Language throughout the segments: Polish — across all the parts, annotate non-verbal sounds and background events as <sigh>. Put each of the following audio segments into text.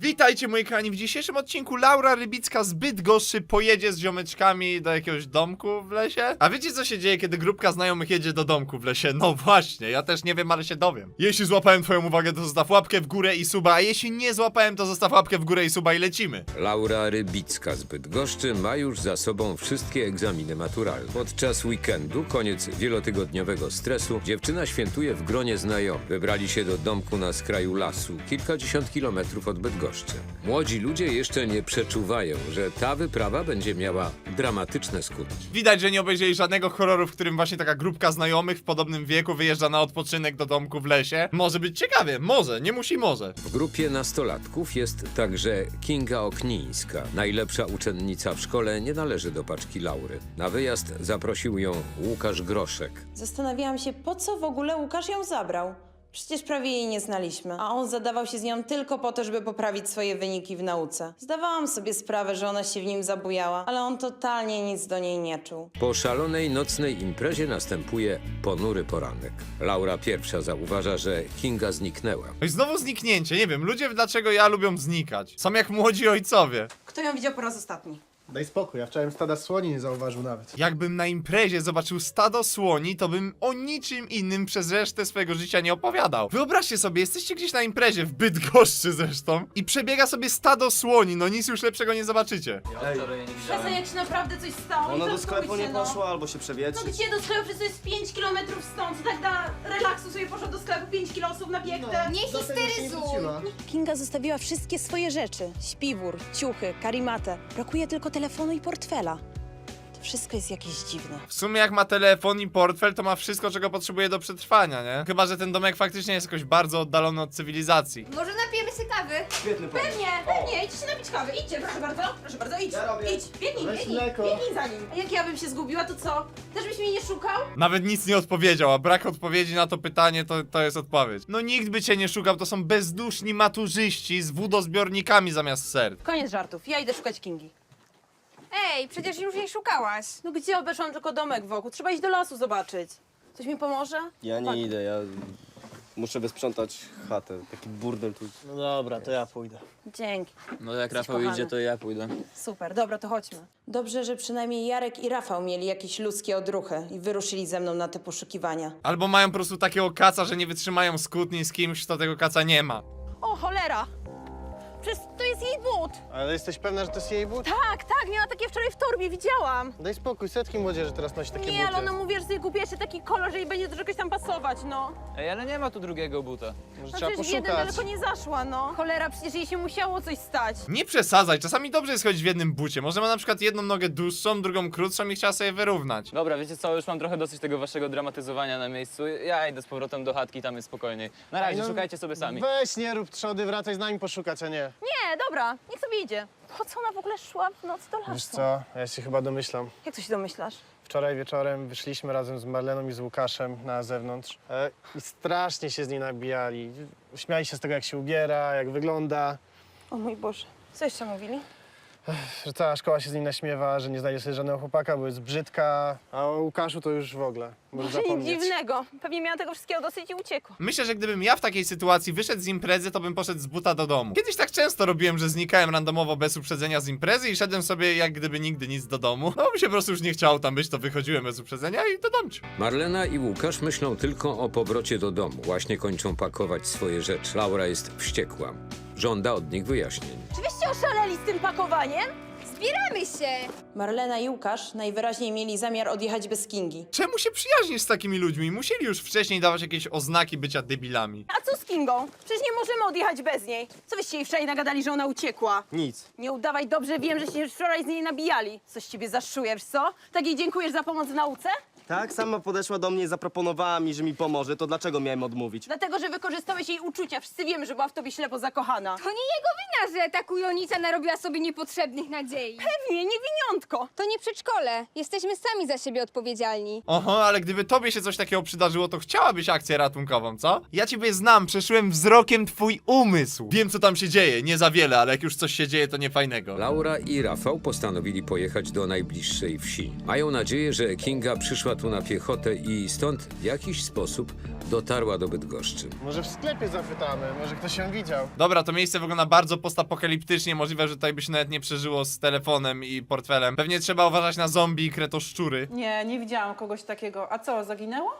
Witajcie moi kochani, w dzisiejszym odcinku Laura Rybicka z Bydgoszczy pojedzie z ziomeczkami do jakiegoś domku w lesie. A wiecie co się dzieje, kiedy grupka znajomych jedzie do domku w lesie? No właśnie, ja też nie wiem, ale się dowiem. Jeśli złapałem twoją uwagę, to zostaw łapkę w górę i suba, a jeśli nie złapałem, to zostaw łapkę w górę i suba i lecimy. Laura Rybicka z Bydgoszczy ma już za sobą wszystkie egzaminy maturalne. Podczas weekendu, koniec wielotygodniowego stresu, dziewczyna świętuje w gronie znajomych. Wybrali się do domku na skraju lasu, kilkadziesiąt kilometrów od Bydgoszczy. Młodzi ludzie jeszcze nie przeczuwają, że ta wyprawa będzie miała dramatyczne skutki. Widać, że nie obejrzeli żadnego horroru, w którym właśnie taka grupka znajomych w podobnym wieku wyjeżdża na odpoczynek do domku w lesie. Może być ciekawie, może, nie musi może. W grupie nastolatków jest także Kinga Oknińska. Najlepsza uczennica w szkole nie należy do paczki Laury. Na wyjazd zaprosił ją Łukasz Groszek. Zastanawiałam się, po co w ogóle Łukasz ją zabrał. Przecież prawie jej nie znaliśmy, a on zadawał się z nią tylko po to, żeby poprawić swoje wyniki w nauce. Zdawałam sobie sprawę, że ona się w nim zabujała, ale on totalnie nic do niej nie czuł. Po szalonej nocnej imprezie następuje ponury poranek. Laura pierwsza zauważa, że Kinga zniknęła. No i znowu zniknięcie, nie wiem, ludzie dlaczego ja lubią znikać. Są jak młodzi ojcowie. Kto ją widział po raz ostatni? Daj spokój, ja wczoraj stada słoni nie zauważył nawet. Jakbym na imprezie zobaczył stado słoni, to bym o niczym innym przez resztę swojego życia nie opowiadał. Wyobraźcie sobie, jesteście gdzieś na imprezie, w Bydgoszczy zresztą, i przebiega sobie stado słoni, no nic już lepszego nie zobaczycie. Czasem jak się naprawdę coś stało, Ona do sklepu nie no. poszła albo się No przewietrzy. gdzie do sklepu? Przecież to jest 5 km stąd. Tak dla relaksu sobie poszła do sklepu 5 kilo osób na biegnę. Nie histeryzuj! Kinga zostawiła wszystkie swoje rzeczy. Śpiwór, ciuchy, karimatę. Brakuje tylko telefonu i portfela. To wszystko jest jakieś dziwne. W sumie jak ma telefon i portfel, to ma wszystko, czego potrzebuje do przetrwania, nie? Chyba, że ten domek faktycznie jest jakoś bardzo oddalony od cywilizacji. Może napijemy się kawy? Świetny pomysł. Pewnie, pewnie, idźcie się napić kawy. Idźcie, proszę bardzo, proszę bardzo, idź. Ja robię. Idź, biegnij, Weź biegnij, mleko. biegnij za nim. A jak ja bym się zgubiła, to co? Też byś mnie nie szukał? Nawet nic nie odpowiedział, a brak odpowiedzi na to pytanie to, to jest odpowiedź. No nikt by cię nie szukał, to są bezduszni maturzyści z wodozbiornikami zamiast serc. Koniec żartów, ja idę szukać Kingi. Ej, przecież już jej szukałaś. No gdzie obeszłam tylko domek wokół? Trzeba iść do lasu zobaczyć. Coś mi pomoże? Ja nie idę, ja muszę wysprzątać chatę. Taki burdel tu. No dobra, to ja pójdę. Dzięki. No jak Jesteś Rafał kochany. idzie, to ja pójdę. Super, dobra, to chodźmy. Dobrze, że przynajmniej Jarek i Rafał mieli jakieś ludzkie odruchy i wyruszyli ze mną na te poszukiwania. Albo mają po prostu takiego kaca, że nie wytrzymają skutni z kimś, kto tego kaca nie ma. O, cholera! Przecież to jest jej but! Ale jesteś pewna, że to jest jej but? Tak, tak, miała takie wczoraj w torbie, widziałam. Daj spokój, setki młodzieży teraz nosi takie Nie, buty. ale ona mówi, że sobie kupiła jeszcze taki kolor, że jej będzie do czegoś tam pasować, no. Ej, ale nie ma tu drugiego buta. Może No trzeba przecież jeden poszukać. daleko nie zaszła, no. Cholera, przecież jej się musiało coś stać. Nie przesadzaj, czasami dobrze jest chodzić w jednym bucie. Może ma na przykład jedną nogę dłuższą, drugą krótszą i chciała sobie wyrównać. Dobra, wiecie co, już mam trochę dosyć tego waszego dramatyzowania na miejscu. Ja idę z powrotem do chatki, tam jest spokojniej. Na razie, No, szukajcie sobie sami. Weź, nie rób trzody, wracaj z nami poszukać, a nie. Nie, dobra, niech sobie idzie. Po co ona w ogóle szła w noc do lasu? Wiesz co, ja się chyba domyślam. Jak to się domyślasz? Wczoraj wieczorem wyszliśmy razem z Marleną i z Łukaszem na zewnątrz e, i strasznie się z niej nabijali. Śmiali się z tego, jak się ubiera, jak wygląda, O mój Boże. Co jeszcze mówili? Że cała szkoła się z niej naśmiewa, że nie znajdzie sobie żadnego chłopaka, bo jest brzydka, a o Łukaszu to już w ogóle. Może nic zapomnieć. dziwnego. Pewnie miała tego wszystkiego dosyć i uciekła. Myślę, że gdybym ja w takiej sytuacji wyszedł z imprezy, to bym poszedł z buta do domu. Kiedyś tak często robiłem, że znikałem randomowo bez uprzedzenia z imprezy i szedłem sobie jak gdyby nigdy nic do domu. No mi się po prostu już nie chciało tam być, to wychodziłem bez uprzedzenia i do domciu. Marlena i Łukasz myślą tylko o powrocie do domu. Właśnie kończą pakować swoje rzeczy. Laura jest wściekła. Żąda od nich wyjaśnień. Czy wyście oszaleli z tym pakowaniem? Zbieramy się! Marlena i Łukasz najwyraźniej mieli zamiar odjechać bez Kingi. Czemu się przyjaźnisz z takimi ludźmi? Musieli już wcześniej dawać jakieś oznaki bycia debilami. A co z Kingą? Przecież nie możemy odjechać bez niej. Co wyście jej wczoraj nagadali, że ona uciekła? Nic. Nie udawaj dobrze, wiem, że się już wczoraj z niej nabijali. Coś ciebie zaszujesz, co? Tak jej dziękujesz za pomoc w nauce? Tak, sama podeszła do mnie i zaproponowała mi, że mi pomoże, to dlaczego miałem odmówić? Dlatego, że wykorzystałeś jej uczucia. Wszyscy wiemy, że była w tobie ślepo zakochana. To nie jego wina, że ta kujonica narobiła sobie niepotrzebnych nadziei. Pewnie, niewiniątko. To nie przedszkole. Jesteśmy sami za siebie odpowiedzialni. Oho, ale gdyby tobie się coś takiego przydarzyło, to chciałabyś akcję ratunkową, co? Ja ciebie znam, przeszyłem wzrokiem twój umysł. Wiem, co tam się dzieje, nie za wiele, ale jak już coś się dzieje, to nie fajnego. Laura i Rafał postanowili pojechać do najbliższej wsi. Mają nadzieję, że Kinga przyszła tu na piechotę i stąd w jakiś sposób dotarła do Bydgoszczy. Może w sklepie zapytamy, może ktoś ją widział. Dobra, to miejsce wygląda bardzo postapokaliptycznie, możliwe, że tutaj by się nawet nie przeżyło z telefonem i portfelem. Pewnie trzeba uważać na zombie i kretoszczury. Nie, nie widziałam kogoś takiego. A co, zaginęło?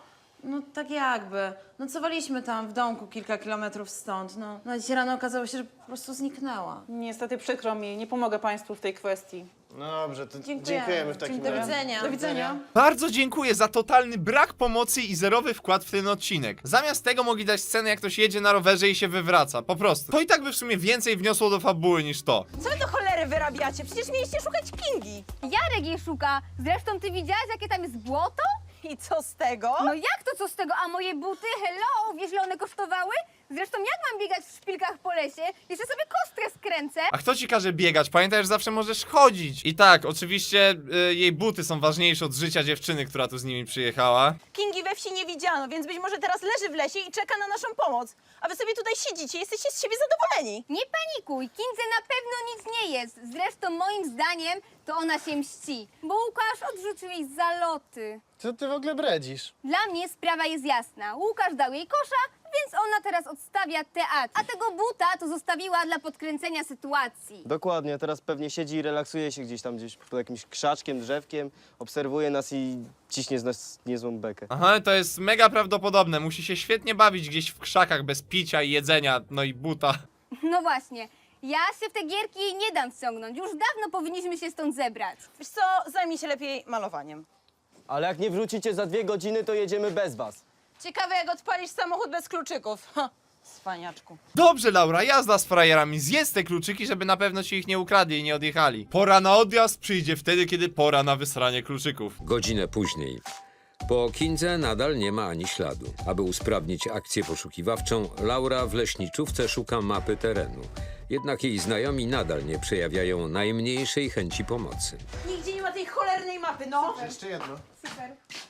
No tak jakby. Nocowaliśmy tam w domku kilka kilometrów stąd. No, no dzisiaj rano okazało się, że po prostu zniknęła. Niestety przykro mi, nie pomogę państwu w tej kwestii. No dobrze, to Dziękujemy. dziękujemy w takim Do razie. widzenia. Do widzenia. Bardzo dziękuję za totalny brak pomocy i zerowy wkład w ten odcinek. Zamiast tego mogli dać scenę, jak ktoś jedzie na rowerze i się wywraca. Po prostu. To i tak by w sumie więcej wniosło do fabuły niż to. Co wy do cholery wyrabiacie? Przecież mieliście szukać Kingi. Jarek jej szuka. Zresztą ty widziałaś, jakie tam jest błoto? I co z tego? No jak to co z tego? A moje buty? Hello, wiesz ile one kosztowały? Zresztą jak mam biegać w szpilkach po lesie? Jeszcze sobie kostkę skręcę. A kto ci każe biegać? Pamiętaj, że zawsze możesz chodzić. I tak, oczywiście y, jej buty są ważniejsze od życia dziewczyny, która tu z nimi przyjechała. Kingi we wsi nie widziano, więc być może teraz leży w lesie i czeka na naszą pomoc. A wy sobie tutaj siedzicie, jesteście z siebie zadowoleni. Nie panikuj, Kindze na pewno nic nie jest. Zresztą moim zdaniem to ona się mści, bo Łukasz odrzucił jej zaloty. Co ty w ogóle bredzisz? Dla mnie sprawa jest jasna. Łukasz dał jej kosza, więc ona teraz odstawia teatr. A tego buta to zostawiła dla podkręcenia sytuacji. Dokładnie, teraz pewnie siedzi i relaksuje się gdzieś tam, gdzieś pod jakimś krzaczkiem, drzewkiem, obserwuje nas i ciśnie z nas niezłą bekę. Aha, to jest mega prawdopodobne. Musi się świetnie bawić gdzieś w krzakach bez picia i jedzenia, no i buta. <laughs> No właśnie. Ja się w te gierki nie dam wciągnąć. Już dawno powinniśmy się stąd zebrać. Wiesz co, zajmij się lepiej malowaniem. Ale jak nie wrócicie za dwie godziny, to jedziemy bez was. Ciekawe jak odpalisz samochód bez kluczyków. Ha, cwaniaczku. Dobrze, Laura, jazda z frajerami. Zjedz te kluczyki, żeby na pewno ci ich nie ukradli i nie odjechali. Pora na odjazd przyjdzie wtedy, kiedy pora na wysranie kluczyków. Godzinę później. Po Kindze nadal nie ma ani śladu. Aby usprawnić akcję poszukiwawczą, Laura w leśniczówce szuka mapy terenu. Jednak jej znajomi nadal nie przejawiają najmniejszej chęci pomocy. Nigdzie nie ma tej cholernej mapy, no. Jeszcze jedno.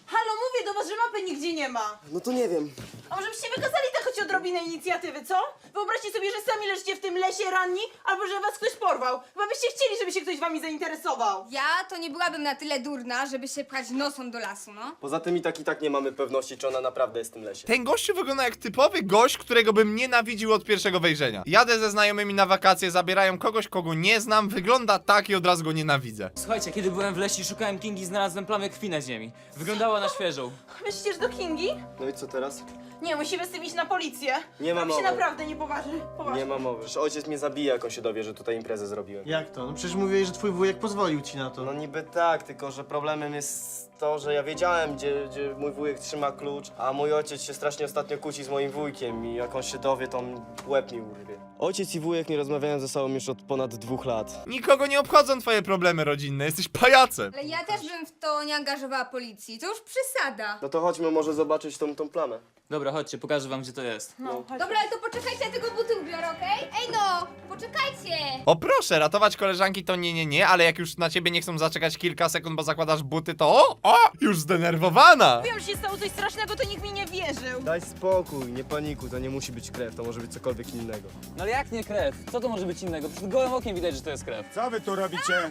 Halo, mówię do was, że mapy nigdzie nie ma. No to nie wiem. A może byście wykazali tak choć odrobinę inicjatywy, co? Wyobraźcie sobie, że sami leżycie w tym lesie ranni, albo że was ktoś porwał. Chyba byście chcieli, żeby się ktoś wami zainteresował. Ja to nie byłabym na tyle durna, żeby się pchać nosą do lasu, no. Poza tym i tak i tak nie mamy pewności, czy ona naprawdę jest w tym lesie. Ten gościu wygląda jak typowy gość, którego bym nienawidził od pierwszego wejrzenia. Jadę ze znajomymi na wakacje, zabierają kogoś, kogo nie znam, wygląda tak i od razu go nienawidzę. Słuchajcie, kiedy byłem w lesie i szukałem Kingi, znalazłem plamę krwi na ziemi. Wyglądała na świeżą. Myślisz do Kingi? No i co teraz? Nie, musimy z tym iść na policję. Nie ma Tam się mowy. naprawdę nie poważy. Poważnie. Nie ma mowy. Przecież ojciec mnie zabije, jak on się dowie, że tutaj imprezę zrobiłem. Jak to? No przecież mówiłeś, że twój wujek pozwolił ci na to. No niby tak, tylko że problemem jest to, że ja wiedziałem, gdzie, gdzie mój wujek trzyma klucz, a mój ojciec się strasznie ostatnio kłóci z moim wujkiem i jak on się dowie, to on łeb mi urwie. Ojciec i wujek nie rozmawiają ze sobą już od ponad dwóch lat. Nikogo nie obchodzą twoje problemy rodzinne, jesteś pajacem. Ale ja też bym w to nie angażowała policji. To już przesada. No to chodźmy może zobaczyć tą, tą plamę. Dobra, chodźcie, pokażę wam, gdzie to jest. No, chodź. Dobra, ale to poczekajcie, ja tego buty ubiorę, okej? Ej no, poczekajcie! O proszę, ratować koleżanki to nie, nie, nie, ale jak już na ciebie nie chcą zaczekać kilka sekund, bo zakładasz buty, to o, o, już zdenerwowana. Wiem, że się stało coś strasznego, to nikt mi nie wierzył. Daj spokój, nie paniku, to nie musi być krew, to może być cokolwiek innego. No ale jak nie krew? Co to może być innego? Przed gołym okiem widać, że to jest krew. Co wy tu robicie?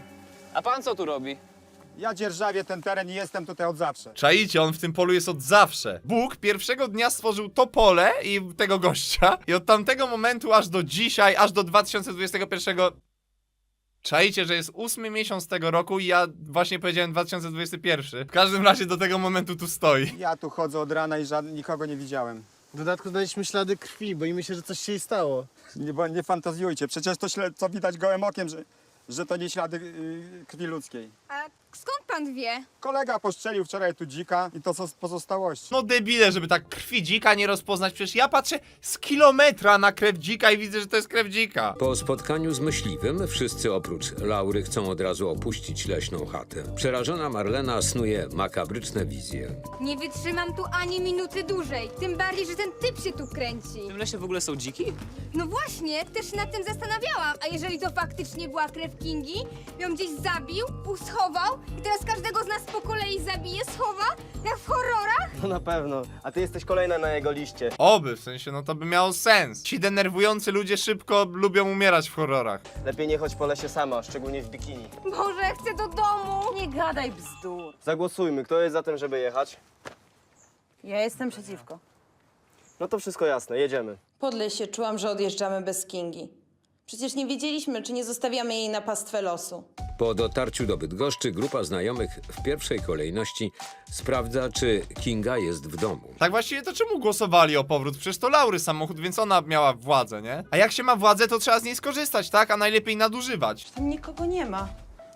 A pan co tu robi? Ja dzierżawię ten teren i jestem tutaj od zawsze. Czaicie, on w tym polu jest od zawsze. Bóg pierwszego dnia stworzył to pole i tego gościa i od tamtego momentu aż do dzisiaj, aż do 2021... Czaicie, że jest ósmy miesiąc tego roku i ja właśnie powiedziałem 2021. W każdym razie do tego momentu tu stoi. Ja tu chodzę od rana i żad... nikogo nie widziałem. W dodatku znaleźliśmy ślady krwi, boimy się, że coś się jej stało. Nie, bo nie fantazjujcie, przecież to śle... co widać gołym okiem, że, że to nie ślady yy, krwi ludzkiej. A skąd pan wie? Kolega postrzelił wczoraj tu dzika i to co z pozostałości. No debile, żeby tak krwi dzika nie rozpoznać, przecież ja patrzę z kilometra na krew dzika i widzę, że to jest krew dzika. Po spotkaniu z myśliwym, wszyscy oprócz Laury chcą od razu opuścić leśną chatę. Przerażona Marlena snuje makabryczne wizje. Nie wytrzymam tu ani minuty dłużej. Tym bardziej, że ten typ się tu kręci. W tym lesie w ogóle są dziki? No właśnie, też się nad tym zastanawiałam. A jeżeli to faktycznie była krew Kingi, ją gdzieś zabił, uschował i teraz każdego z nas po kolei zabije, schowa, jak w horrorach? No na pewno, a ty jesteś kolejna na jego liście. Oby, w sensie, no to by miało sens. Ci denerwujący ludzie szybko lubią umierać w horrorach. Lepiej nie chodź po lesie sama, szczególnie w bikini. Boże, chcę do domu. Nie gadaj bzdur. Zagłosujmy, kto jest za tym, żeby jechać? Ja jestem przeciwko. No to wszystko jasne, jedziemy. Podle się czułam, że odjeżdżamy bez Kingi. Przecież nie wiedzieliśmy, czy nie zostawiamy jej na pastwę losu. Po dotarciu do Bydgoszczy grupa znajomych w pierwszej kolejności sprawdza, czy Kinga jest w domu. Tak właściwie to czemu głosowali o powrót? Przecież to Laury samochód, więc ona miała władzę, nie? A jak się ma władzę, to trzeba z niej skorzystać, tak? A najlepiej nadużywać. Tam nikogo nie ma.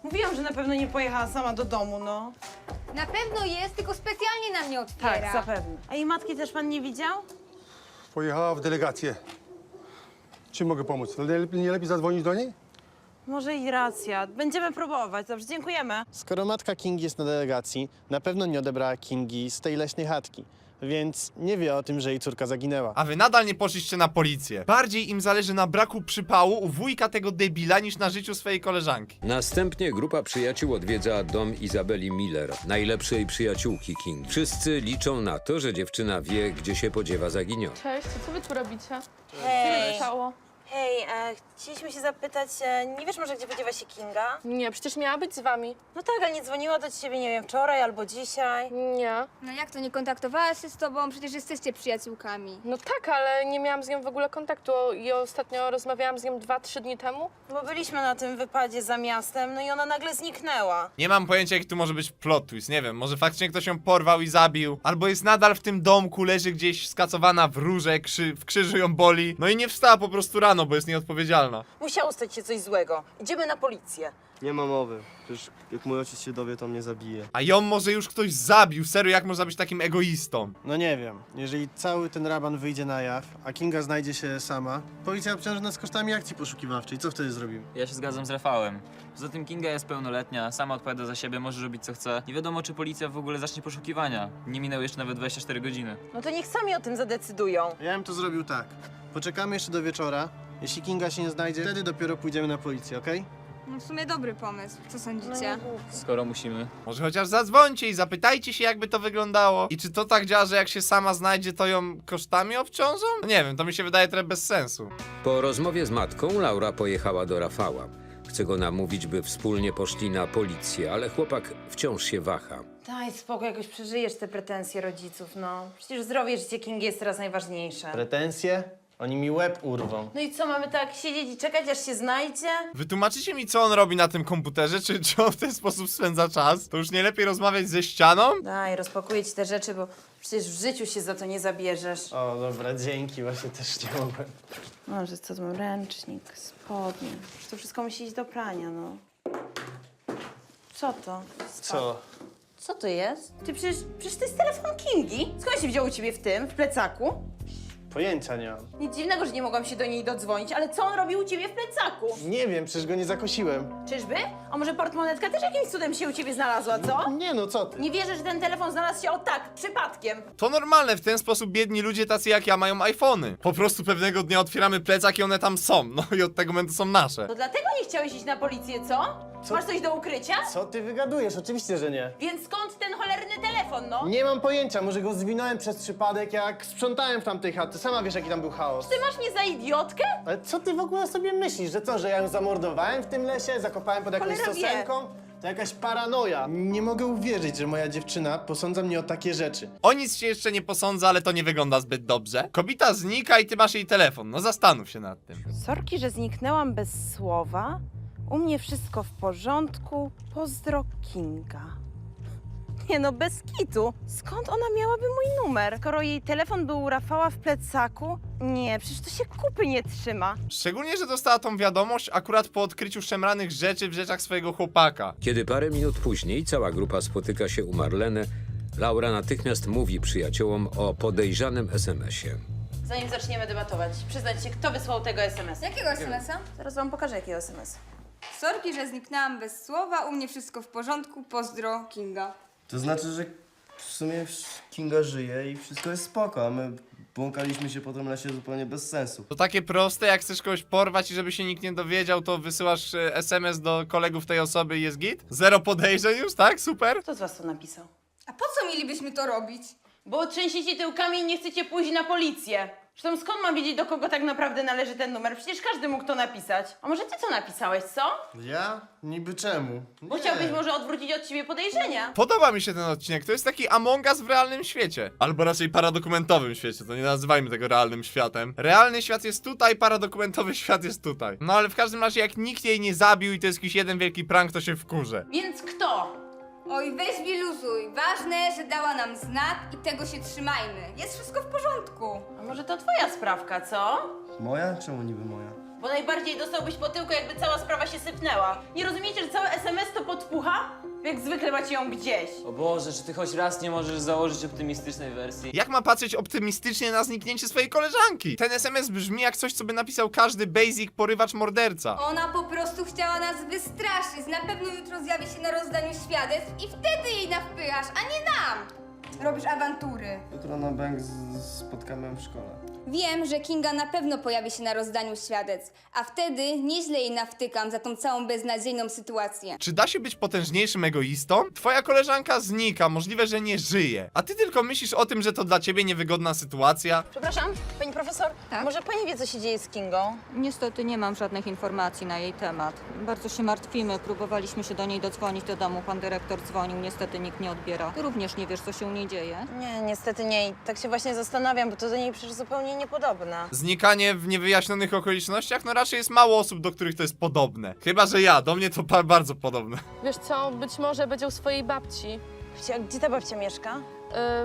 Mówiłam, że na pewno nie pojechała sama do domu, no. Na pewno jest, tylko specjalnie nam nie otwiera. Tak, zapewne. A jej matki też pan nie widział? Pojechała w delegację. Czym mogę pomóc? Nie lepiej zadzwonić do niej? Może i racja. Będziemy próbować. Dobrze, dziękujemy. Skoro matka Kingi jest na delegacji, na pewno nie odebrała Kingi z tej leśnej chatki, więc nie wie o tym, że jej córka zaginęła. A wy nadal nie poszliście na policję. Bardziej im zależy na braku przypału u wujka tego debila niż na życiu swojej koleżanki. Następnie grupa przyjaciół odwiedza dom Izabeli Miller, najlepszej przyjaciółki King. Wszyscy liczą na to, że dziewczyna wie, gdzie się podziewa zaginiona. Cześć, co wy tu robicie? Hej. stało? Hej, e, chcieliśmy się zapytać, e, nie wiesz może, gdzie podziewa się Kinga? Nie, przecież miała być z wami. No tak, ale nie dzwoniła do ciebie, nie wiem, wczoraj albo dzisiaj. Nie. No jak to, nie kontaktowała się z tobą? Przecież jesteście przyjaciółkami. No tak, ale nie miałam z nią w ogóle kontaktu i ostatnio rozmawiałam z nią 2-3 dni temu. Bo byliśmy na tym wypadzie za miastem, no i ona nagle zniknęła. Nie mam pojęcia, jak tu może być plot twist, nie wiem, może faktycznie ktoś ją porwał i zabił, albo jest nadal w tym domku, leży gdzieś skacowana w rurze, krzy, w krzyżu ją boli, no i nie wstała po prostu rano, bo jest nieodpowiedzialna. Musiało stać się coś złego. Idziemy na policję. Nie ma mowy. Przecież jak mój ojciec się dowie, to mnie zabije. A ją może już ktoś zabił, serio, jak można być takim egoistą? No nie wiem, jeżeli cały ten raban wyjdzie na jaw, a Kinga znajdzie się sama, policja obciąży nas kosztami akcji poszukiwawczej. Co wtedy zrobimy? Ja się zgadzam z Rafałem. Poza tym Kinga jest pełnoletnia, sama odpowiada za siebie, może robić co chce. Nie wiadomo, czy policja w ogóle zacznie poszukiwania. Nie minęły jeszcze nawet 24 godziny. No to niech sami o tym zadecydują. Ja bym to zrobił tak. Poczekamy jeszcze do wieczora. Jeśli Kinga się nie znajdzie, wtedy dopiero pójdziemy na policję, okej? No w sumie dobry pomysł. Co sądzicie? Skoro musimy. Może chociaż zadzwońcie i zapytajcie się, jakby to wyglądało. I czy to tak działa, że jak się sama znajdzie, to ją kosztami obciążą? No nie wiem, to mi się wydaje trochę bez sensu. Po rozmowie z matką Laura pojechała do Rafała. Chce go namówić, by wspólnie poszli na policję, ale chłopak wciąż się waha. Daj spokój, jakoś przeżyjesz te pretensje rodziców, no. Przecież zdrowie życie Kingi jest teraz najważniejsze. Pretensje? Oni mi łeb urwą. No i co, mamy tak siedzieć i czekać, aż się znajdzie? Wytłumaczycie mi, co on robi na tym komputerze, czy, czy on w ten sposób spędza czas? To już nie lepiej rozmawiać ze ścianą? Daj, rozpakuję ci te rzeczy, bo przecież w życiu się za to nie zabierzesz. O, dobra, dzięki, właśnie też nie mogłem. Może co to mam? Ręcznik, spodnie. Przecież to wszystko musi iść do prania, no. Co to? Co? Co to jest? Ty przecież, przecież to jest telefon Kingi. Skąd się wziął u ciebie w tym, w plecaku? Pojęcia nie mam. Nic dziwnego, że nie mogłam się do niej dodzwonić, ale co on robił u ciebie w plecaku? Nie wiem, przecież go nie zakosiłem. Czyżby? A może portmonetka też jakimś cudem się u ciebie znalazła, co? Nie no, co ty? Nie wierzę, że ten telefon znalazł się o tak, przypadkiem. To normalne, w ten sposób biedni ludzie tacy jak ja mają iPhony. Po prostu pewnego dnia otwieramy plecak i one tam są, no i od tego momentu są nasze. To dlatego nie chciałeś iść na policję, co? Co? Masz coś do ukrycia? Co ty wygadujesz? Oczywiście, że nie. Więc skąd ten cholerny telefon, no? Nie mam pojęcia, może go zwinąłem przez przypadek, jak sprzątałem w tamtej chaty. Sama wiesz, jaki tam był chaos. Ty masz mnie za idiotkę? Ale co ty w ogóle sobie myślisz? Że co, że ja ją zamordowałem w tym lesie? Zakopałem pod jakąś Cholera wie. sosenką? To jakaś paranoja. Nie mogę uwierzyć, że moja dziewczyna posądza mnie o takie rzeczy. O nic się jeszcze nie posądza, ale to nie wygląda zbyt dobrze. Kobieta znika i ty masz jej telefon, no zastanów się nad tym. Sorki, że zniknęłam bez słowa. U mnie wszystko w porządku. Pozdro Kinga. Nie no, bez kitu. Skąd ona miałaby mój numer? Skoro jej telefon był u Rafała w plecaku? Nie, przecież to się kupy nie trzyma. Szczególnie, że dostała tą wiadomość akurat po odkryciu szemranych rzeczy w rzeczach swojego chłopaka. Kiedy parę minut później cała grupa spotyka się u Marlene, Laura natychmiast mówi przyjaciołom o podejrzanym SMS-ie. Zanim zaczniemy debatować, przyznać się, kto wysłał tego SMS-a. Jakiego SMS-a? Zaraz wam pokażę, jakiego SMS. Sorki, że zniknęłam bez słowa. U mnie wszystko w porządku. Pozdro, Kinga. To znaczy, że w sumie Kinga żyje i wszystko jest spoko, a my błąkaliśmy się po tym lesie zupełnie bez sensu. To takie proste, jak chcesz kogoś porwać i żeby się nikt nie dowiedział, to wysyłasz e, SMS do kolegów tej osoby i jest git? Zero podejrzeń już, tak? Super? Kto z was to napisał? A po co mielibyśmy to robić? Bo trzęsiecie tyłkami i nie chcecie pójść na policję. Zresztą skąd mam wiedzieć, do kogo tak naprawdę należy ten numer? Przecież każdy mógł to napisać. A może ty co napisałeś, co? Ja? Niby czemu? Bo chciałbyś może odwrócić od ciebie podejrzenia. Podoba mi się ten odcinek, to jest taki Among Us w realnym świecie. Albo raczej paradokumentowym świecie, to nie nazywajmy tego realnym światem. Realny świat jest tutaj, paradokumentowy <laughs> świat jest tutaj. No ale w każdym razie jak nikt jej nie zabił i to jest jakiś jeden wielki prank, to się wkurzę. Więc kto? Oj, weź wyluzuj. Ważne, że dała nam znak i tego się trzymajmy. Jest wszystko w porządku. A może to twoja sprawka, co? Moja? Czemu niby moja? Bo najbardziej dostałbyś po tyłku, jakby cała sprawa się sypnęła. Nie rozumiecie, że cały SMS to podpucha? Jak zwykle macie ją gdzieś. O Boże, czy ty choć raz nie możesz założyć optymistycznej wersji? Jak ma patrzeć optymistycznie na zniknięcie swojej koleżanki? Ten SMS brzmi jak coś, co by napisał każdy basic porywacz morderca. Ona po prostu chciała nas wystraszyć. Na pewno jutro zjawi się na rozdaniu świadectw i wtedy jej nawpychasz, a nie nam. Robisz awantury. Jutro na bank z- spotkamy ją w szkole. Wiem, że Kinga na pewno pojawi się na rozdaniu świadectw, a wtedy nieźle jej nawtykam za tą całą beznadziejną sytuację. Czy da się być potężniejszym egoistą? Twoja koleżanka znika, możliwe, że nie żyje. A ty tylko myślisz o tym, że to dla ciebie niewygodna sytuacja? Przepraszam, pani profesor, może pani wie, co się dzieje z Kingą? Niestety nie mam żadnych informacji na jej temat. Bardzo się martwimy. Próbowaliśmy się do niej dodzwonić do domu. Pan dyrektor dzwonił, niestety nikt nie odbiera. Ty również nie wiesz, co się u niej dzieje. Nie, niestety nie. I tak się właśnie zastanawiam, bo to do niej przecież zupełnie niepodobna. Znikanie w niewyjaśnionych okolicznościach? No raczej jest mało osób, do których to jest podobne. Chyba, że ja, do mnie to bardzo podobne. Wiesz co, być może będzie u swojej babci. Gdzie, gdzie ta babcia mieszka?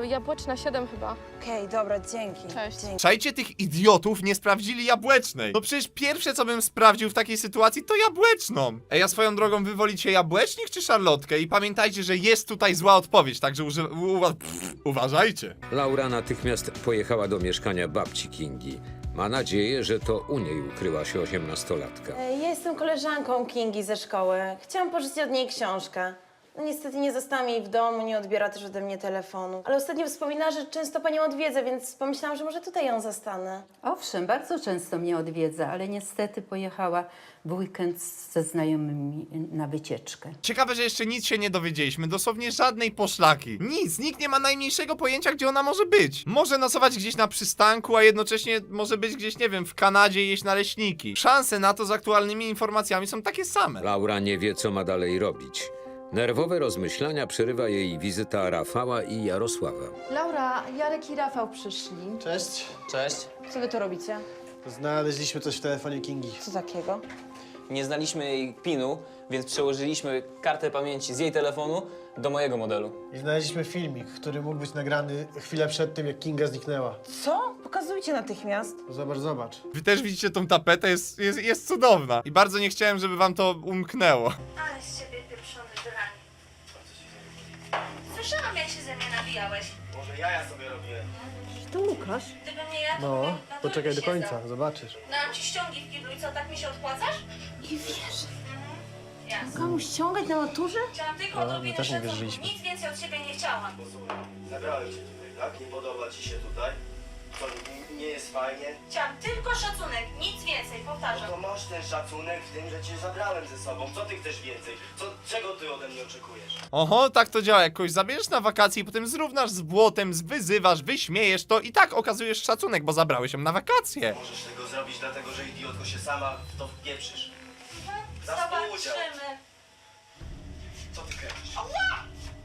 Yy, Jabłeczna 7 chyba. Okej, dobra, dzięki. Cześć. Dzięki. Czajcie tych idiotów nie sprawdzili jabłecznej. No przecież pierwsze co bym sprawdził w takiej sytuacji to jabłeczną. Ej, a swoją drogą wy wolicie jabłecznik czy szarlotkę? I pamiętajcie, że jest tutaj zła odpowiedź, także uży... uwa... pff, uważajcie. Laura natychmiast pojechała do mieszkania babci Kingi. Ma nadzieję, że to u niej ukryła się osiemnastolatka. E, Ja jestem koleżanką Kingi ze szkoły. Chciałam pożyczyć od niej książkę. No niestety nie zostałam jej w domu, nie odbiera też ode mnie telefonu. Ale ostatnio wspominała, że często panią odwiedzę, więc pomyślałam, że może tutaj ją zastanę. Owszem, bardzo często mnie odwiedza, ale niestety pojechała w weekend ze znajomymi na wycieczkę. Ciekawe, że jeszcze nic się nie dowiedzieliśmy, dosłownie żadnej poszlaki. Nic, nikt nie ma najmniejszego pojęcia, gdzie ona może być. Może nocować gdzieś na przystanku, a jednocześnie może być gdzieś, nie wiem, w Kanadzie i jeść naleśniki. Szanse na to z aktualnymi informacjami są takie same. Laura nie wie, co ma dalej robić. Nerwowe rozmyślania przerywa jej wizyta Rafała i Jarosława. Laura, Jarek i Rafał przyszli. Cześć. Cześć. Co wy tu robicie? Znaleźliśmy coś w telefonie Kingi. Co takiego? Nie znaliśmy jej pinu, więc przełożyliśmy kartę pamięci z jej telefonu do mojego modelu. I znaleźliśmy filmik, który mógł być nagrany chwilę przed tym, jak Kinga zniknęła. Co? Pokazujcie natychmiast. Zobacz, zobacz. Wy też widzicie tą tapetę, jest, jest, jest cudowna. I bardzo nie chciałem, żeby wam to umknęło. Ale z ciebie pieprzony. Słyszałam, jak się ze mnie nabijałeś. Może jaja sobie robiłem. To Łukasz? Gdyby mnie ja No, poczekaj do końca, zobaczysz. Dałam ci ściągi w kiblu i co, tak mi się odpłacasz? I wiesz, Jasne. komuś ściągać na maturze? Chciałam tylko A, my odrobinę też nie szacunku. wierzyliśmy. Nic więcej od ciebie nie chciałam. Zabrałem cię tutaj, tak? Nie podoba ci się tutaj? To nie jest fajnie? Chciałam tylko szacunek, nic więcej, No powtarzam. to masz ten szacunek w tym, że cię zabrałem ze sobą. Co ty chcesz więcej? Co, czego ty ode mnie oczekujesz? Oho, tak to działa. Jak kogoś zabierzesz na wakacje i potem zrównasz z błotem, wyzywasz, wyśmiejesz to i tak okazujesz szacunek, bo zabrałeś ją na wakacje. Możesz tego zrobić dlatego, że idiotko się sama w to wpieprzysz. Współudział. Zobaczymy. Co ty kręcisz?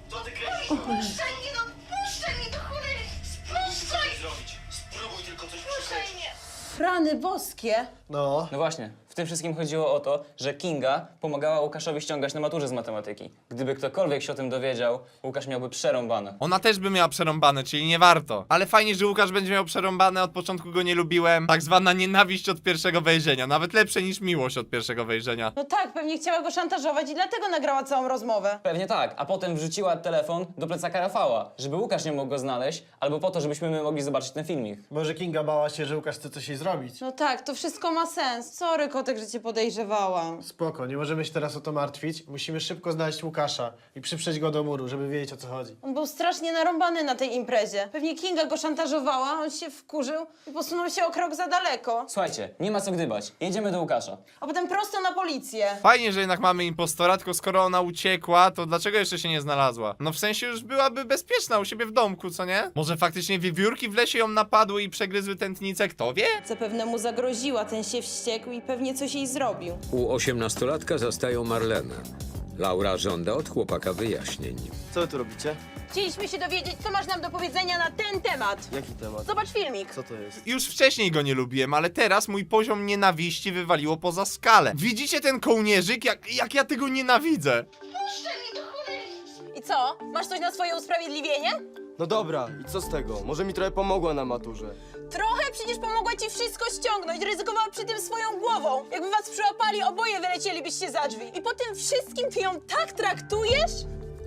Co ty kręcisz? Puszczaj mnie, no puszczaj mnie do cholery! Co chcesz zrobić? Spróbuj tylko coś przekręcić. Frany boskie. No, No właśnie, tym wszystkim chodziło o to, że Kinga pomagała Łukaszowi ściągać na maturze z matematyki. Gdyby ktokolwiek się o tym dowiedział, Łukasz miałby przerąbane. Ona też by miała przerąbane, czyli nie warto. Ale fajnie, że Łukasz będzie miał przerąbane, od początku go nie lubiłem. Tak zwana nienawiść od pierwszego wejrzenia. Nawet lepsze niż miłość od pierwszego wejrzenia. No tak, pewnie chciała go szantażować i dlatego nagrała całą rozmowę. Pewnie tak, a potem wrzuciła telefon do plecaka Rafała, żeby Łukasz nie mógł go znaleźć, albo po to, żebyśmy my mogli zobaczyć ten filmik. może Kinga bała się, że Łukasz chce coś jej zrobić. No tak, to wszystko ma sens. Sorry, kotek. Bartek, że cię podejrzewałam. Spoko, nie możemy się teraz o to martwić. Musimy szybko znaleźć Łukasza i przyprzeć go do muru, żeby wiedzieć o co chodzi. On był strasznie narąbany na tej imprezie. Pewnie Kinga go szantażowała, on się wkurzył i posunął się o krok za daleko. Słuchajcie, nie ma co gdybać. Jedziemy do Łukasza. A potem prosto na policję. Fajnie, że jednak mamy impostora, tylko skoro ona uciekła, to dlaczego jeszcze się nie znalazła? No w sensie już byłaby bezpieczna u siebie w domku, co nie? Może faktycznie wiewiórki w lesie ją napadły i przegryzły tętnicę, kto wie? Zapewne mu zagroziła, ten się wściekł i pewnie coś jej zrobił. U osiemnastolatka zastają Marlenę. Laura żąda od chłopaka wyjaśnień. Co wy tu robicie? Chcieliśmy się dowiedzieć, co masz nam do powiedzenia na ten temat. Jaki temat? Zobacz filmik. Co to jest? Już wcześniej go nie lubiłem, ale teraz mój poziom nienawiści wywaliło poza skalę. Widzicie ten kołnierzyk? Jak, jak ja tego nienawidzę? I co? Masz coś na swoje usprawiedliwienie? No dobra, i co z tego? Może mi trochę pomogła na maturze. Trochę przecież pomogła ci wszystko ściągnąć, ryzykowała przy tym swoją głową. Jakby was przyłapali, oboje wylecielibyście za drzwi. I po tym wszystkim ty ją tak traktujesz?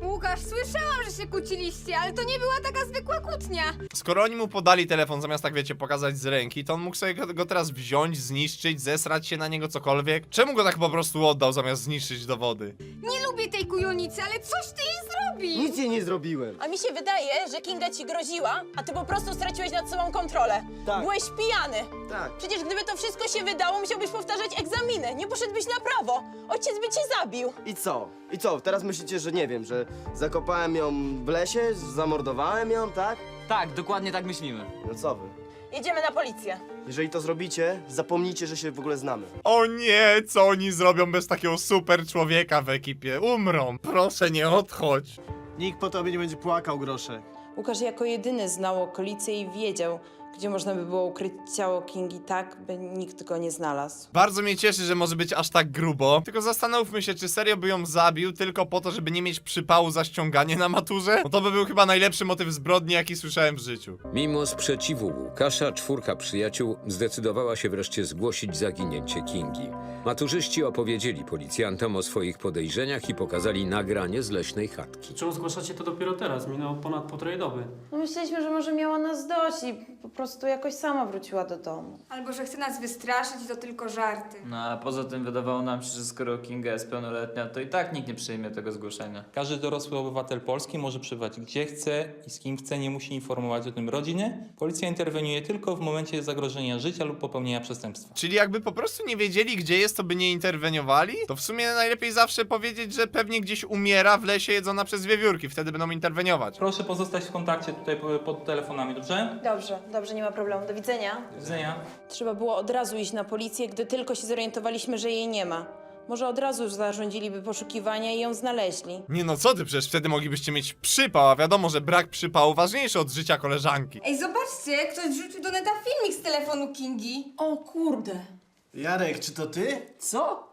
Łukasz, słyszałam, że się kłóciliście, ale to nie była taka zwykła kłótnia. Skoro oni mu podali telefon zamiast tak wiecie, pokazać z ręki, to on mógł sobie go, go teraz wziąć, zniszczyć, zesrać się na niego cokolwiek. Czemu go tak po prostu oddał zamiast zniszczyć dowody? Nie lubię tej kujonicy, ale coś ty jej zrobił. Nic jej nie zrobiłem. A mi się wydaje, że Kinga ci groziła, a ty po prostu straciłeś nad sobą kontrolę. Tak. Byłeś pijany. Tak. Przecież gdyby to wszystko się wydało, musiałbyś powtarzać egzaminy. Nie poszedłbyś na prawo. Ojciec by cię zabił. I co? I co? Teraz myślicie, że nie wiem, że zakopałem ją w lesie, zamordowałem ją, tak? Tak, dokładnie tak myślimy. No co wy? Jedziemy na policję. Jeżeli to zrobicie, zapomnijcie, że się w ogóle znamy. O nie, co oni zrobią bez takiego super człowieka w ekipie? Umrą. Proszę, nie odchodź. Nikt po tobie nie będzie płakał, groszek. Łukasz jako jedyny znał okolice i wiedział, gdzie można by było ukryć ciało Kingi tak, by nikt go nie znalazł. Bardzo mnie cieszy, że może być aż tak grubo. Tylko zastanówmy się, czy serio by ją zabił tylko po to, żeby nie mieć przypału za ściąganie na maturze? No to by był chyba najlepszy motyw zbrodni, jaki słyszałem w życiu. Mimo sprzeciwu Łukasza, czwórka przyjaciół zdecydowała się wreszcie zgłosić zaginięcie Kingi. Maturzyści opowiedzieli policjantom o swoich podejrzeniach i pokazali nagranie z leśnej chatki. Czemu zgłaszacie to dopiero teraz? Minęło ponad półtorej doby. No myśleliśmy, że może miała nas dość i po prostu jakoś sama wróciła do domu. Albo że chce nas wystraszyć i to tylko żarty. No a poza tym wydawało nam się, że skoro Kinga jest pełnoletnia, to i tak nikt nie przyjmie tego zgłoszenia. Każdy dorosły obywatel Polski może przebywać gdzie chce i z kim chce, nie musi informować o tym rodzinie. Policja interweniuje tylko w momencie zagrożenia życia lub popełnienia przestępstwa. Czyli jakby po prostu nie wiedzieli, gdzie jest, to by nie interweniowali? To w sumie najlepiej zawsze powiedzieć, że pewnie gdzieś umiera w lesie jedzona przez wiewiórki, wtedy będą interweniować. Proszę pozostać w kontakcie tutaj po- pod telefonami, dobrze? Dobrze, dobrze, nie ma problemu. Do widzenia. Do widzenia. Trzeba było od razu iść na policję, gdy tylko się zorientowaliśmy, że jej nie ma. Może od razu już zarządziliby poszukiwania i ją znaleźli. Nie no, co ty, przecież wtedy moglibyście mieć przypał, a wiadomo, że brak przypału ważniejszy od życia koleżanki. Ej, zobaczcie, ktoś wrzucił do neta filmik z telefonu Kingi. O kurde. Jarek, czy to ty? Co?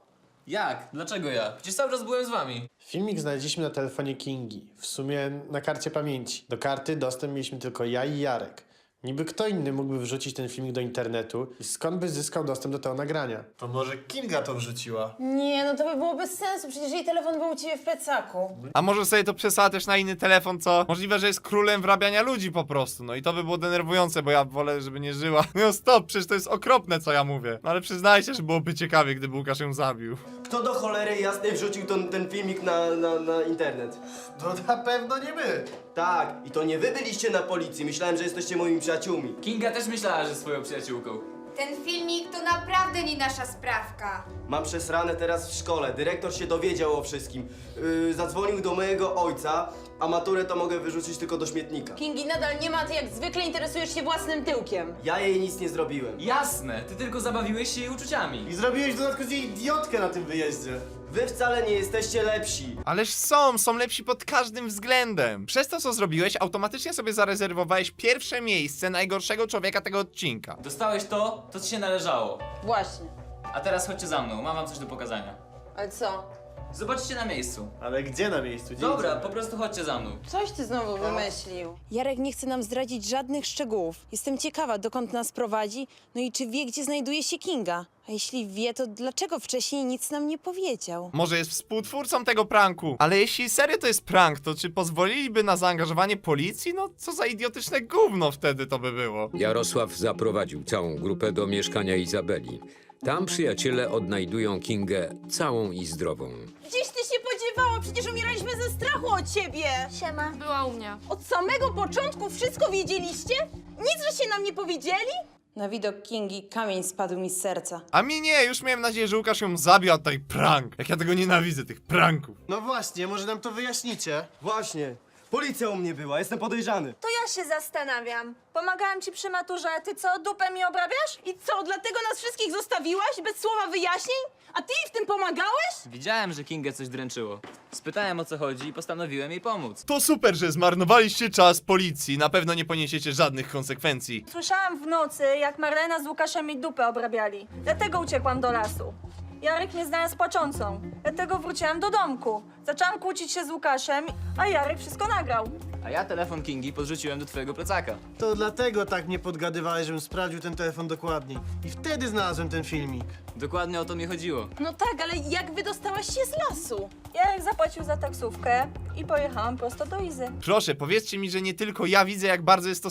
Jak? Dlaczego ja? Przecież cały czas byłem z wami. Filmik znaleźliśmy na telefonie Kingi. W sumie na karcie pamięci. Do karty dostęp mieliśmy tylko ja i Jarek. Niby kto inny mógłby wrzucić ten filmik do internetu i skąd by zyskał dostęp do tego nagrania? To może Kinga to wrzuciła? Nie, no to by było bez sensu. Przecież jej telefon był u ciebie w plecaku. A może sobie to przesłała też na inny telefon, co? Możliwe, że jest królem wrabiania ludzi po prostu, no i to by było denerwujące, bo ja wolę, żeby nie żyła. <laughs> No stop, przecież to jest okropne, co ja mówię. No ale przyznajcie, że byłoby ciekawie, gdyby Łukasz ją zabił. Kto do cholery jasnej wrzucił ten, ten filmik na, na, na internet? To na pewno nie my. Tak, i to nie wy byliście na policji. Myślałem, że jesteście moimi przyjaciółmi. Kinga też myślała, że jest swoją przyjaciółką. Ten filmik to naprawdę nie nasza sprawka. Mam przesrane teraz w szkole. Dyrektor się dowiedział o wszystkim. Yy, zadzwonił do mojego ojca, a maturę to mogę wyrzucić tylko do śmietnika. Kingi nadal nie ma, ty jak zwykle interesujesz się własnym tyłkiem. Ja jej nic nie zrobiłem. Jasne, ty tylko zabawiłeś się jej uczuciami. I zrobiłeś w dodatku z niej idiotkę na tym wyjeździe. Wy wcale nie jesteście lepsi. Ależ są, są lepsi pod każdym względem. Przez to, co zrobiłeś, automatycznie sobie zarezerwowałeś pierwsze miejsce najgorszego człowieka tego odcinka. Dostałeś to, to ci się należało. Właśnie. A teraz chodźcie za mną, mam wam coś do pokazania. Ale co? Zobaczcie na miejscu. Ale gdzie na miejscu? Gdzie Dobra, idziemy? po prostu chodźcie za mną. Coś ty znowu wymyślił. Jarek nie chce nam zdradzić żadnych szczegółów. Jestem ciekawa, dokąd nas prowadzi, no i czy wie, gdzie znajduje się Kinga. A jeśli wie, to dlaczego wcześniej nic nam nie powiedział? Może jest współtwórcą tego pranku, ale jeśli serio to jest prank, to czy pozwoliliby na zaangażowanie policji? No co za idiotyczne gówno wtedy to by było. Jarosław zaprowadził całą grupę do mieszkania Izabeli. Tam przyjaciele odnajdują Kingę całą i zdrową. Gdzieś ty się podziewała? Przecież umieraliśmy ze strachu od ciebie! Siema. Była u mnie. Od samego początku wszystko wiedzieliście? Nic, że się nam nie powiedzieli? Na widok Kingi kamień spadł mi z serca. A mi nie, już miałem nadzieję, że Łukasz ją zabił, a tutaj prank. Jak ja tego nienawidzę, tych pranków. No właśnie, może nam to wyjaśnicie? Właśnie. Policja u mnie była, jestem podejrzany. To ja się zastanawiam. Pomagałam ci przy maturze, a ty co, dupę mi obrabiasz? I co, dlatego nas wszystkich zostawiłaś bez słowa wyjaśnień? A ty jej w tym pomagałeś? Widziałem, że Kingę coś dręczyło. Spytałem o co chodzi i postanowiłem jej pomóc. To super, że zmarnowaliście czas policji. Na pewno nie poniesiecie żadnych konsekwencji. Słyszałam w nocy, jak Marlena z Łukaszem mi dupę obrabiali. Dlatego uciekłam do lasu. Jarek mnie znalazł płaczącą. Dlatego wróciłam do domku. Zaczęłam kłócić się z Łukaszem, a Jarek wszystko nagrał. A ja telefon Kingi podrzuciłem do twojego plecaka. To dlatego tak mnie podgadywałeś, żebym sprawdził ten telefon dokładniej. I wtedy znalazłem ten filmik. Dokładnie o to mi chodziło. No tak, ale jak wydostałaś się z lasu? Jarek zapłacił za taksówkę i pojechałam prosto do Izy. Proszę, powiedzcie mi, że nie tylko ja widzę, jak bardzo jest to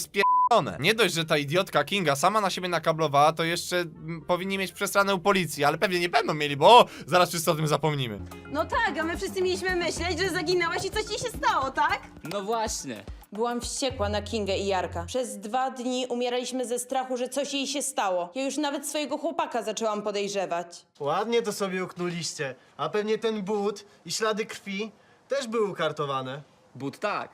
spierdolone. Nie dość, że ta idiotka Kinga sama na siebie nakablowała, to jeszcze mm, powinni mieć przestranę u policji, ale pewnie nie będą mieli, bo o, zaraz wszyscy o tym zapomnimy. No tak, a my wszyscy mieliśmy myśleć, że zaginęłaś i coś ci się stało, tak? No właśnie. Byłam wściekła na Kingę i Jarka. Przez dwa dni umieraliśmy ze strachu, że coś jej się stało. Ja już nawet swojego chłopaka zaczęłam podejrzewać. Ładnie to sobie uknuliście. A pewnie ten but i ślady krwi też były ukartowane. But tak.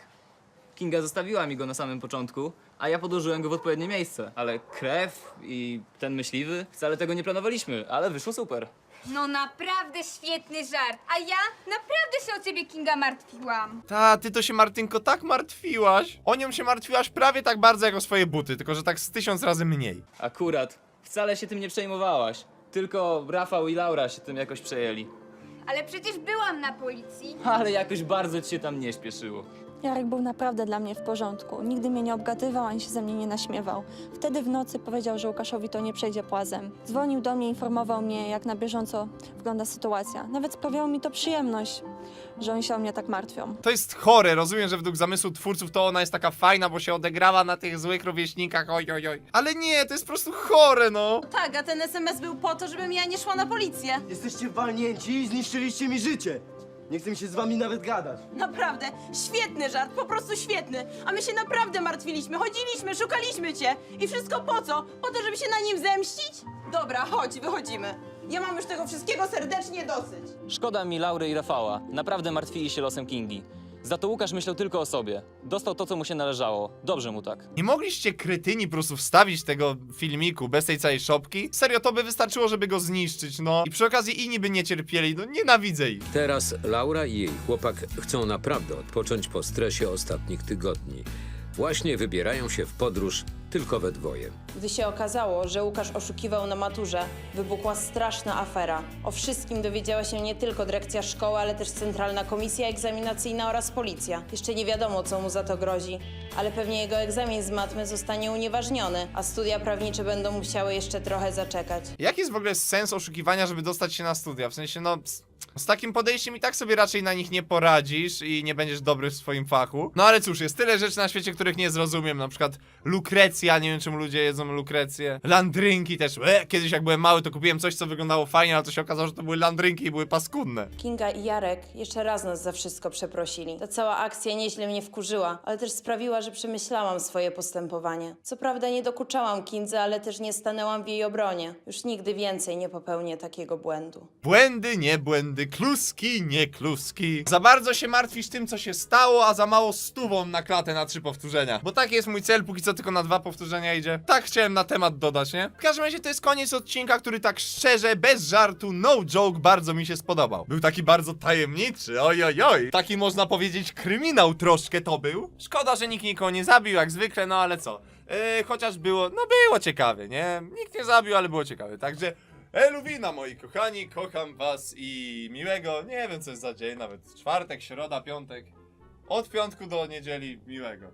Kinga zostawiła mi go na samym początku, a ja podłożyłem go w odpowiednie miejsce. Ale krew i ten myśliwy, wcale tego nie planowaliśmy, ale wyszło super. No naprawdę świetny żart. A ja naprawdę się o ciebie, Kinga, martwiłam. Ta, ty to się Martynko tak martwiłaś. O nią się martwiłaś prawie tak bardzo jak o swoje buty, tylko że tak z tysiąc razy mniej. Akurat. Wcale się tym nie przejmowałaś. Tylko Rafał i Laura się tym jakoś przejęli. Ale przecież byłam na policji. Ale jakoś bardzo ci się tam nie śpieszyło. Jarek był naprawdę dla mnie w porządku. Nigdy mnie nie obgadywał ani się ze mnie nie naśmiewał. Wtedy w nocy powiedział, że Łukaszowi to nie przejdzie płazem. Dzwonił do mnie, informował mnie, jak na bieżąco wygląda sytuacja. Nawet sprawiało mi to przyjemność, że oni się o mnie tak martwią. To jest chore, rozumiem, że według zamysłu twórców to ona jest taka fajna, bo się odegrała na tych złych rówieśnikach, oj, oj, oj. Ale nie, to jest po prostu chore, no. Tak, a ten SMS był po to, żebym ja nie szła na policję. Jesteście walnięci i zniszczyliście mi życie. Nie chcę mi się z wami nawet gadać. Naprawdę, świetny żart, po prostu świetny. A my się naprawdę martwiliśmy, chodziliśmy, szukaliśmy cię. I wszystko po co? Po to, żeby się na nim zemścić? Dobra, chodź, wychodzimy. Ja mam już tego wszystkiego serdecznie dosyć. Szkoda mi Laury i Rafała. Naprawdę martwili się losem Kingi. Za to Łukasz myślał tylko o sobie. Dostał to, co mu się należało. Dobrze mu tak. Nie mogliście kretyni po prostu wstawić tego filmiku bez tej całej szopki? Serio, to by wystarczyło, żeby go zniszczyć, no. I przy okazji inni by nie cierpieli, no nienawidzę ich. Teraz Laura i jej chłopak chcą naprawdę odpocząć po stresie ostatnich tygodni. Właśnie wybierają się w podróż tylko we dwoje. Gdy się okazało, że Łukasz oszukiwał na maturze, wybuchła straszna afera. O wszystkim dowiedziała się nie tylko dyrekcja szkoły, ale też Centralna Komisja Egzaminacyjna oraz policja. Jeszcze nie wiadomo, co mu za to grozi, ale pewnie jego egzamin z matmy zostanie unieważniony, a studia prawnicze będą musiały jeszcze trochę zaczekać. Jaki jest w ogóle sens oszukiwania, żeby dostać się na studia? W sensie, no, z takim podejściem i tak sobie raczej na nich nie poradzisz i nie będziesz dobry w swoim fachu. No ale cóż, jest tyle rzeczy na świecie, których nie zrozumiem, na przykład lukrecja, nie wiem czemu ludzie jedzą lukrecję, landrynki też, e, kiedyś jak byłem mały to kupiłem coś, co wyglądało fajnie, ale to się okazało, że to były landrynki i były paskudne. Kinga i Jarek jeszcze raz nas za wszystko przeprosili. Ta cała akcja nieźle mnie wkurzyła, ale też sprawiła, że przemyślałam swoje postępowanie. Co prawda nie dokuczałam Kindze, ale też nie stanęłam w jej obronie. Już nigdy więcej nie popełnię takiego błędu. Błędy, nie błędy, kluski, nie kluski. Za bardzo się martwisz tym, co się stało, a za mało stówą na klatę na trzy powtórzenia. Bo taki jest mój cel, póki co tylko na dwa powtórzenia idzie. Tak chciałem na temat dodać, nie? W każdym razie to jest koniec odcinka, który tak szczerze, bez żartu, no joke, bardzo mi się spodobał. Był taki bardzo tajemniczy, oj, oj. Taki można powiedzieć kryminał troszkę to był. Szkoda, że nikt nikogo nie zabił, jak zwykle, no ale co. Yy, chociaż było, no było ciekawie, nie? Nikt nie zabił, ale było ciekawe, także... Eluwina, moi kochani, kocham was i miłego, nie wiem co jest za dzień, nawet czwartek, środa, piątek. Od piątku do niedzieli miłego.